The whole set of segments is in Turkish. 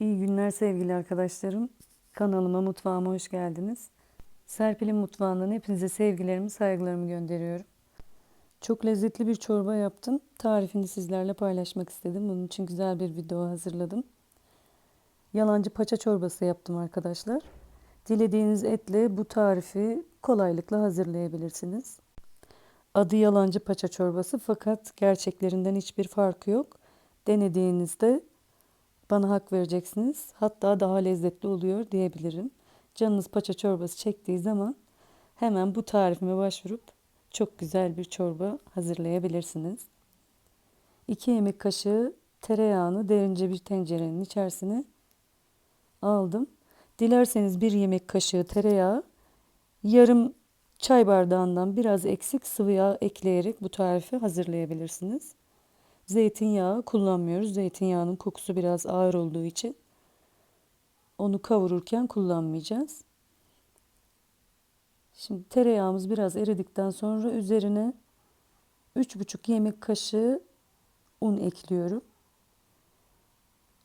İyi günler sevgili arkadaşlarım. Kanalıma, mutfağıma hoş geldiniz. Serpil'in mutfağından hepinize sevgilerimi, saygılarımı gönderiyorum. Çok lezzetli bir çorba yaptım. Tarifini sizlerle paylaşmak istedim. Bunun için güzel bir video hazırladım. Yalancı paça çorbası yaptım arkadaşlar. Dilediğiniz etle bu tarifi kolaylıkla hazırlayabilirsiniz. Adı yalancı paça çorbası fakat gerçeklerinden hiçbir farkı yok. Denediğinizde bana hak vereceksiniz. Hatta daha lezzetli oluyor diyebilirim. Canınız paça çorbası çektiği zaman hemen bu tarifime başvurup çok güzel bir çorba hazırlayabilirsiniz. 2 yemek kaşığı tereyağını derince bir tencerenin içerisine aldım. Dilerseniz bir yemek kaşığı tereyağı yarım çay bardağından biraz eksik sıvı yağ ekleyerek bu tarifi hazırlayabilirsiniz. Zeytinyağı kullanmıyoruz. Zeytinyağının kokusu biraz ağır olduğu için onu kavururken kullanmayacağız. Şimdi tereyağımız biraz eridikten sonra üzerine 3,5 yemek kaşığı un ekliyorum.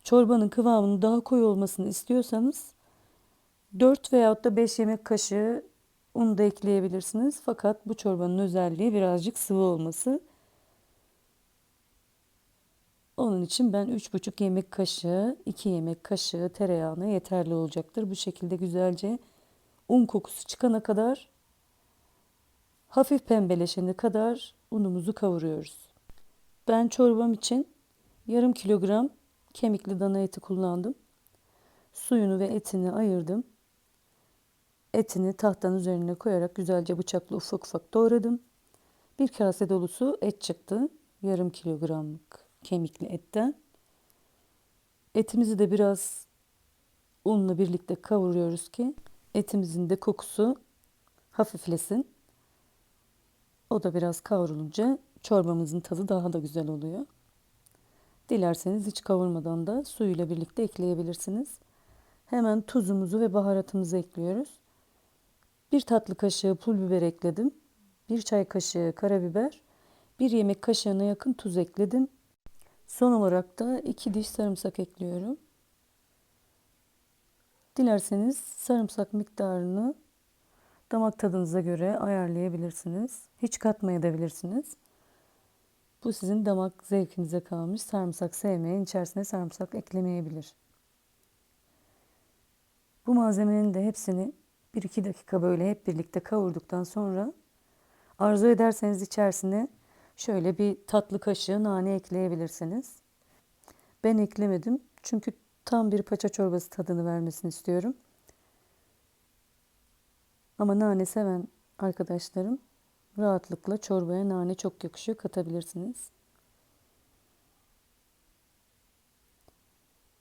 Çorbanın kıvamının daha koyu olmasını istiyorsanız 4 veyahut da 5 yemek kaşığı un da ekleyebilirsiniz. Fakat bu çorbanın özelliği birazcık sıvı olması. Onun için ben 3,5 yemek kaşığı, 2 yemek kaşığı tereyağına yeterli olacaktır. Bu şekilde güzelce un kokusu çıkana kadar hafif pembeleşene kadar unumuzu kavuruyoruz. Ben çorbam için yarım kilogram kemikli dana eti kullandım. Suyunu ve etini ayırdım. Etini tahtanın üzerine koyarak güzelce bıçakla ufak ufak doğradım. Bir kase dolusu et çıktı. Yarım kilogramlık kemikli etten. Etimizi de biraz unla birlikte kavuruyoruz ki etimizin de kokusu hafiflesin. O da biraz kavrulunca çorbamızın tadı daha da güzel oluyor. Dilerseniz hiç kavurmadan da suyuyla birlikte ekleyebilirsiniz. Hemen tuzumuzu ve baharatımızı ekliyoruz. Bir tatlı kaşığı pul biber ekledim. Bir çay kaşığı karabiber. Bir yemek kaşığına yakın tuz ekledim. Son olarak da iki diş sarımsak ekliyorum. Dilerseniz sarımsak miktarını damak tadınıza göre ayarlayabilirsiniz. Hiç katmayabilirsiniz. Bu sizin damak zevkinize kalmış. Sarımsak sevmeyen içerisine sarımsak eklemeyebilir. Bu malzemenin de hepsini 1-2 dakika böyle hep birlikte kavurduktan sonra arzu ederseniz içerisine şöyle bir tatlı kaşığı nane ekleyebilirsiniz. Ben eklemedim çünkü tam bir paça çorbası tadını vermesini istiyorum. Ama nane seven arkadaşlarım rahatlıkla çorbaya nane çok yakışıyor katabilirsiniz.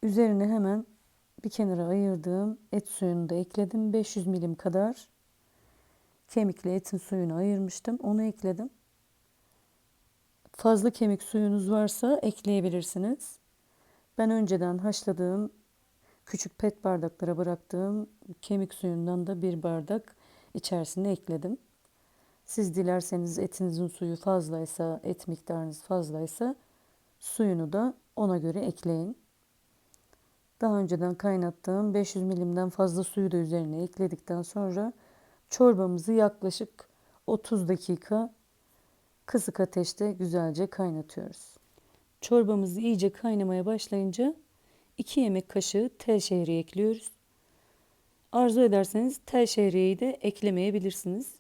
Üzerine hemen bir kenara ayırdığım et suyunu da ekledim. 500 milim kadar kemikli etin suyunu ayırmıştım. Onu ekledim. Fazla kemik suyunuz varsa ekleyebilirsiniz. Ben önceden haşladığım küçük pet bardaklara bıraktığım kemik suyundan da bir bardak içerisine ekledim. Siz dilerseniz etinizin suyu fazlaysa, et miktarınız fazlaysa suyunu da ona göre ekleyin. Daha önceden kaynattığım 500 milimden fazla suyu da üzerine ekledikten sonra çorbamızı yaklaşık 30 dakika kısık ateşte güzelce kaynatıyoruz. Çorbamız iyice kaynamaya başlayınca 2 yemek kaşığı tel şehriye ekliyoruz. Arzu ederseniz tel şehriyeyi de eklemeyebilirsiniz.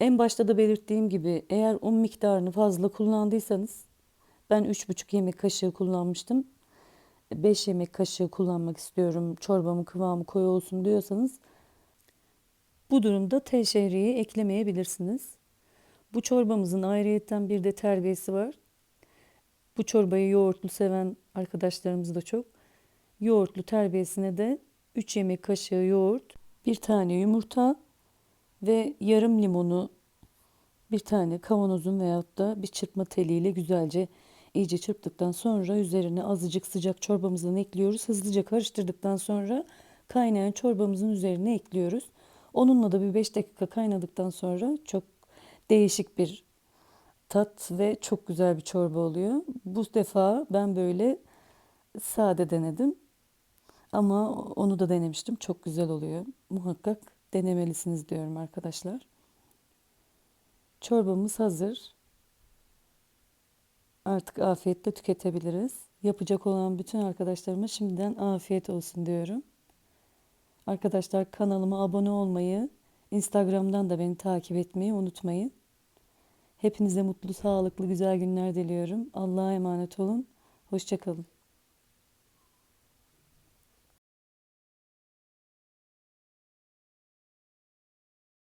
En başta da belirttiğim gibi eğer un miktarını fazla kullandıysanız ben 3,5 yemek kaşığı kullanmıştım. 5 yemek kaşığı kullanmak istiyorum çorbamın kıvamı koyu olsun diyorsanız bu durumda tel şehriyeyi eklemeyebilirsiniz. Bu çorbamızın ayrıyetten bir de terbiyesi var. Bu çorbayı yoğurtlu seven arkadaşlarımız da çok. Yoğurtlu terbiyesine de 3 yemek kaşığı yoğurt, bir tane yumurta ve yarım limonu bir tane kavanozun veyahut da bir çırpma teliyle güzelce iyice çırptıktan sonra üzerine azıcık sıcak çorbamızdan ekliyoruz. Hızlıca karıştırdıktan sonra kaynayan çorbamızın üzerine ekliyoruz. Onunla da bir 5 dakika kaynadıktan sonra çok değişik bir tat ve çok güzel bir çorba oluyor. Bu defa ben böyle sade denedim. Ama onu da denemiştim. Çok güzel oluyor. Muhakkak denemelisiniz diyorum arkadaşlar. Çorbamız hazır. Artık afiyetle tüketebiliriz. Yapacak olan bütün arkadaşlarıma şimdiden afiyet olsun diyorum. Arkadaşlar kanalıma abone olmayı, Instagram'dan da beni takip etmeyi unutmayın. Hepinize mutlu, sağlıklı, güzel günler diliyorum. Allah'a emanet olun. Hoşçakalın.